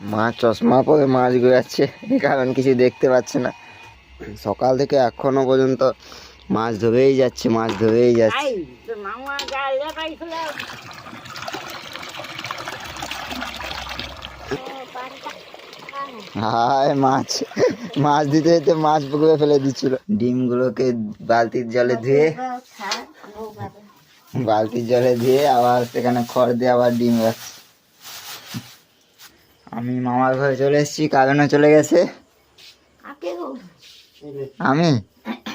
মা চশমা পরে মাছ ঘোরাচ্ছে কারণ কিছু দেখতে পাচ্ছে না। সকাল থেকে এখনও পর্যন্ত মাছ ধরেই যাচ্ছে মাছ ধরেই যাচ্ছে। হায় মাছ মাছ দিতে দিতে মাছ পুকুরে ফেলে দিচ্ছিল। ডিমগুলোকে বালতির জলে ধুয়ে বালতির জলে ধুয়ে আবার সেখানে খড় দিয়ে আবার ডিম রাখছি। আমি মামার ঘরে চলে এসেছি কারণে চলে গেছে। আমি?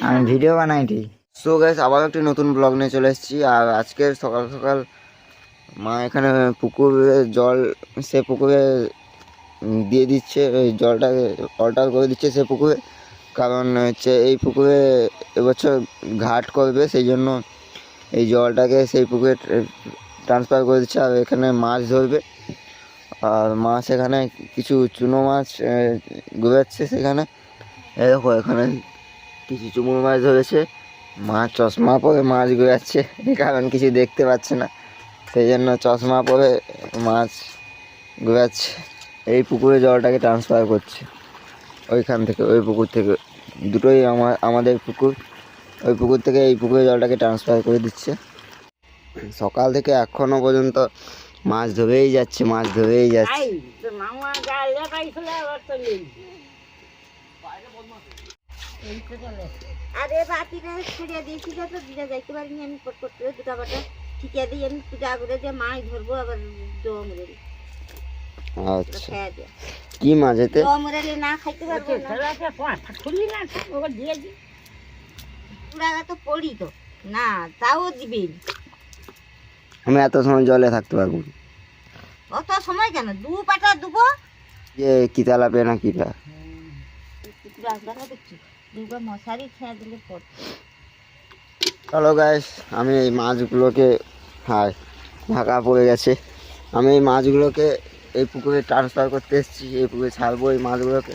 আমি ভিডিও বানাই ঠিক সো গ্যাস আবার একটি নতুন ব্লগ নিয়ে চলে এসেছি আর আজকে সকাল সকাল মা এখানে পুকুরে জল সে পুকুরে দিয়ে দিচ্ছে ওই জলটাকে অল্টার করে দিচ্ছে সে পুকুরে। কারণ হচ্ছে এই পুকুরে এবছর ঘাট করবে সেই জন্য এই জলটাকে সেই পুকুরে ট্রান্সফার করে দিচ্ছে আর এখানে মাছ ধরবে। আর মাছ এখানে, কিছু চুনো মাছ ঘুরাচ্ছে সেখানে। এই দেখো, এখানে কিছু চুমুর মাছ ধরেছে। মাছ চশমা পরে মাছ ঘুরাচ্ছে কারণ কিছু দেখতে পাচ্ছে না। সেই জন্য চশমা পরে মাছ ঘুরাচ্ছে এই পুকুরে জলটাকে ট্রান্সফার করছে। ওইখান থেকে, ওই পুকুর থেকে। দুটোই আমার আমাদের পুকুর। ওই পুকুর থেকে এই পুকুরে জলটাকে ট্রান্সফার করে দিচ্ছে। সকাল থেকে এখনও পর্যন্ত মাছ ধরেই যাচ্ছে মাছ ধরেই যাচ্ছে। তো নেই। আরে বাতিটা ছড়িয়ে দিয়েছিল তো দিদা যাইতে পারিনি আমি পট পট দুটা বাটা ঠিকিয়ে দিই আমি পূজা করে দিয়ে মাছ ধরবো আবার ডোমরে আচ্ছা। দিয়ে কি মাছ এতে? ডোমরে না খাইতে পারব না। ছেলেকে খুলি না ওকে দিয়ে দি। পুরা তো পড়ি তো। না তাও দিবেন আমি এত সময় জলে থাকতে পারব না। অত সময় কেন? দু পাটা দুবো? যে কিতা লাপে না দেখছি দুটো মশারি খেয়ে দিলে চলো গাইস আমি এই মাছগুলোকে হায় ঢাকা পড়ে গেছে। আমি এই মাছগুলোকে এই পুকুরে ট্রান্সফার করতে এসেছি এই পুকুরে ছাড়বো এই মাছগুলোকে।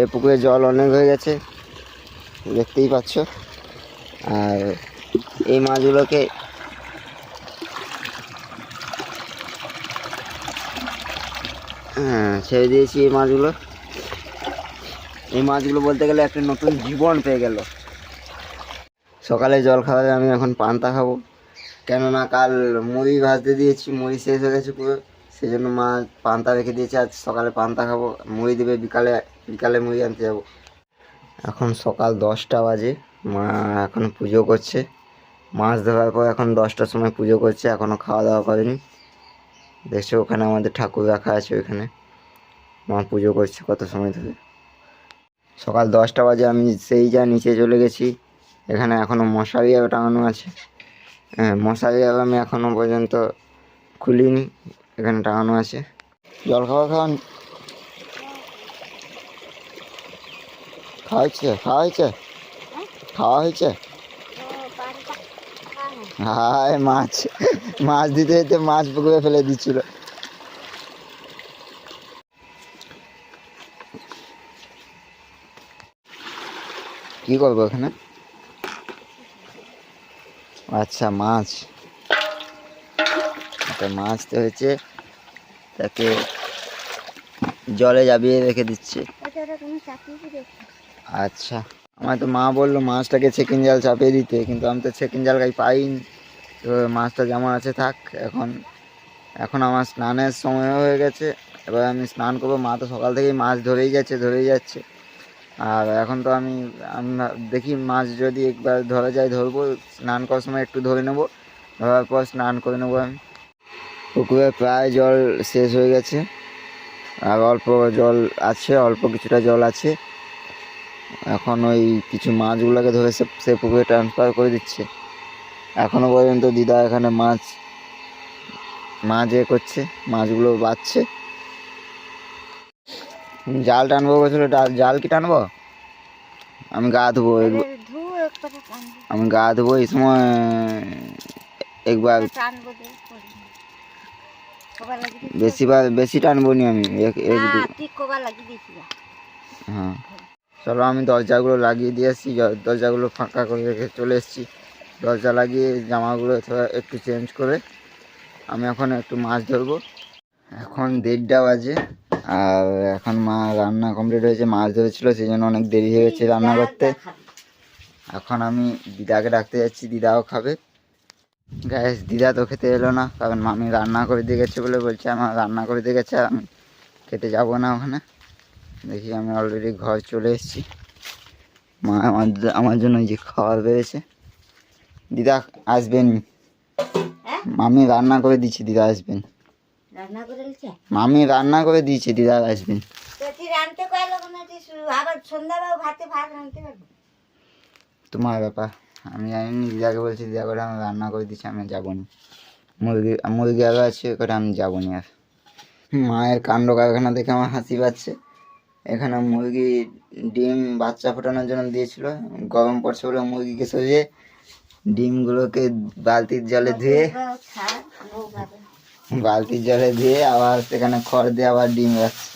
এই পুকুরে জল অনেক হয়ে গেছে দেখতেই পাচ্ছ। আর এই মাছগুলোকে হ্যাঁ ছেড়ে দিয়েছি এই মাছগুলো। এই মাছগুলো বলতে গেলে একটা নতুন জীবন পেয়ে গেল। সকালে জল খাওয়ালে আমি এখন পান্তা খাব। কেননা কাল মুড়ি ভাজতে দিয়েছি, মুড়ি শেষ হয়ে গেছে পুরো। সেই জন্য মা পান্তা রেখে দিয়েছে, আজ সকালে পান্তা খাব। মুড়ি দেবে, বিকালে বিকালে মুড়ি আনতে যাব। এখন সকাল দশটা বাজে, মা এখন পুজো করছে। মাছ ধরার পর এখন দশটার সময় পুজো করছে এখনও খাওয়া দাওয়া করেনি। দেখছ ওখানে আমাদের ঠাকুর রাখা আছে ওইখানে। মা পুজো করছে কত সময় ধরে। সকাল দশটা বাজে আমি সেই যা নিচে চলে গেছি। এখানে এখনও মশারি আরও টাঙানো আছে। হ্যাঁ মশারি আর আমি এখনও পর্যন্ত খুলিনি। এখানে টাঙানো আছে। জল খাওয়া খাওয়ান? খাওয়া হয়েছে? খাওয়া হয়েছে? খাওয়া হয়েছে? হায় মাছ। মাছ দিতে দিতে মাছ পুকুরে ফেলে দিচ্ছিল। কি করব এখানে? আচ্ছা মাছ। একটা মাছ তো হয়েছে তাকে জলে যাবিয়ে রেখে দিচ্ছে। দেখছি? আচ্ছা। আমার তো মা বলল মাছটাকে সেকেন্ড জাল চাপিয়ে দিতে কিন্তু আমি তো সেকেন্ড জাল গাই পাইনি। তো মাছটা যেমন আছে থাক, এখন এখন আমার স্নানের সময় হয়ে গেছে। এবার আমি স্নান করব, মা তো সকাল থেকেই মাছ ধরেই যাচ্ছে ধরেই যাচ্ছে। আর এখন তো আমি দেখি মাছ যদি একবার ধরা যায় ধরবো, স্নান করার সময় একটু ধরে নেব। ধরার পর স্নান করে নেব আমি। পুকুরে প্রায় জল শেষ হয়ে গেছে। আর অল্প জল আছে, অল্প কিছুটা জল আছে। এখন ওই কিছু মাছগুলোকে ধরে সে পুকুরে ট্রান্সফার করে দিচ্ছে। এখনও পর্যন্ত দিদা এখানে মাছ মাছ এ করছে মাছগুলো বাচ্ছে জাল টানবো বলছিল জাল কি টানবো? আমি গা ধুবো আমি গা ধুবো এই সময় একবার বেশি বেশি টানবো নি আমি হ্যাঁ। চলো আমি দরজাগুলো লাগিয়ে দিয়ে এসেছি দরজাগুলো ফাঁকা করে রেখে চলে এসেছি। দরজা লাগিয়ে জামাগুলো একটু চেঞ্জ করে আমি এখন একটু মাছ ধরবো। এখন দেড়টা বাজে আর এখন মা রান্না কমপ্লিট হয়েছে মাছ ধরেছিল সেই জন্য অনেক দেরি হয়ে গেছে রান্না করতে। এখন আমি দিদাকে ডাকতে যাচ্ছি দিদাও খাবে। গ্যাস দিদা তো খেতে এলো না কারণ মামি রান্না করে দিয়ে গেছে বলে বলছে আমার রান্না করে দিয়ে গেছে আমি খেতে যাব না ওখানে। দেখি আমি অলরেডি ঘর চলে এসেছি। মা আমার আমার জন্য এই যে খাবার পেয়েছে দিদা আসবেন। মামি রান্না করে দিচ্ছি দিদা আসবেন। মামি রান্না করে দিয়েছে দিদা আসবেন। তোমার ব্যাপার আমি জানি দিদাকে বলছি দিদা করে আমি রান্না করে দিচ্ছি আমি যাব না। মুরগি মুরগি আরও আছে করে আমি যাব না আর। মায়ের কাণ্ড কারখানা দেখে আমার হাসি পাচ্ছে। এখানে মুরগি ডিম বাচ্চা ফোটানোর জন্য দিয়েছিল গরম পড়ছে বলে মুরগিকে সরিয়ে ডিমগুলোকে বালতির জলে ধুয়ে বালতির জলে ধুয়ে আবার সেখানে খড় দিয়ে আবার ডিম রাখছে।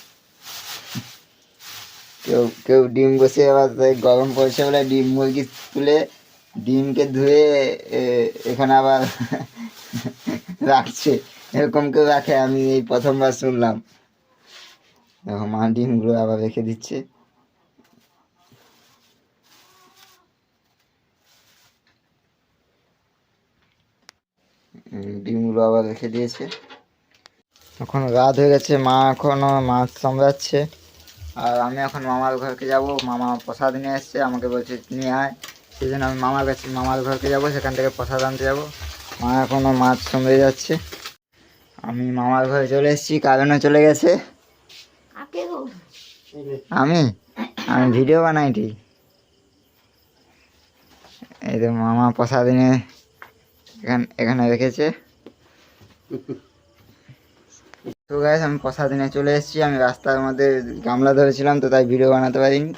কেউ কেউ ডিম বসে আবার গরম পড়ছে বলে ডিম মুরগি তুলে ডিমকে ধুয়ে এখানে আবার রাখছে। এরকম কেউ রাখে, আমি এই প্রথমবার শুনলাম। দেখো মা ডিমগুলো আবার রেখে দিচ্ছে। ডিমগুলো আবার রেখে দিয়েছে। এখন রাত হয়ে গেছে মা এখনও মাছ সামলাচ্ছে। আর আমি এখন মামার ঘরকে যাব। মামা প্রসাদ নিয়ে এসছে আমাকে বলছে নিয়ে আয়। সেই জন্য আমি মামার কাছে মামার ঘরকে যাব সেখান থেকে প্রসাদ আনতে যাব। মা এখনও মাছ সামলে যাচ্ছে। আমি মামার ঘরে চলে এসেছি কারণে চলে গেছে। আমি? আমি ভিডিও বানাই ঠিক এই তো মামা প্রসাদ এনে এখানে এখানে রেখেছে। তো গাইস আমি প্রসাদ নিয়ে চলে এসেছি। আমি রাস্তার মধ্যে গামলা ধরেছিলাম তো তাই ভিডিও বানাতে পারিনি।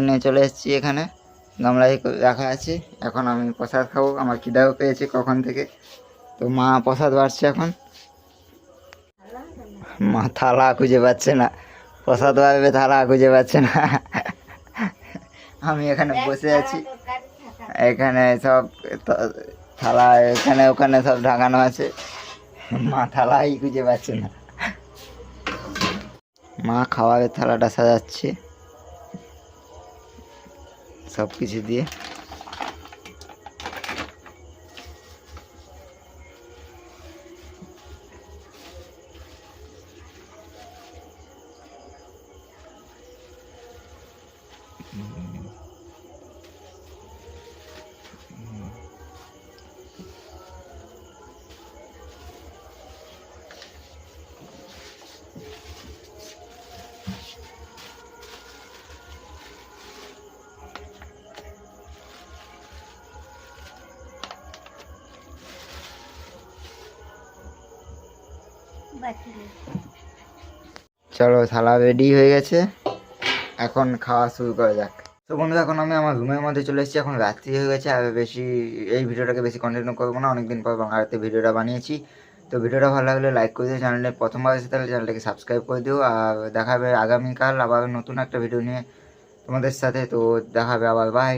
নিয়ে চলে এসেছি এখানে। গামলায় রাখা আছে। এখন আমি প্রসাদ খাব। আমার খিদাও পেয়েছে কখন থেকে। তো মা প্রসাদ বাড়ছে এখন। মা থালা খুঁজে পাচ্ছে না। প্রসাদ বাড়বে থালা খুঁজে পাচ্ছে না। আমি এখানে বসে আছি। এখানে সব থালা এখানে, ওখানে সব ঢাকানো আছে। মা থালাই খুঁজে পাচ্ছে না। মা খাবারের থালাটা সাজাচ্ছে। সব কিছু দিয়ে। বাকি চলো, থালা রেডি হয়ে গেছে। এখন খাওয়া শুরু করা যাক। তো বন্ধু এখন আমি আমার রুমের মধ্যে চলে এসেছি। এখন রাত্রি হয়ে গেছে, আর বেশি এই ভিডিওটাকে বেশি কন্টিনিউ করব না। অনেকদিন পর বাংলাতে ভিডিওটা বানিয়েছি। তো ভিডিওটা ভালো লাগলে লাইক করে দিও চ্যানেলে প্রথমবার এসে তাহলে চ্যানেলটাকে সাবস্ক্রাইব করে দিও। আর দেখা হবে আগামীকাল আবার নতুন একটা ভিডিও নিয়ে তোমাদের সাথে। তো দেখা হবে আবার বাই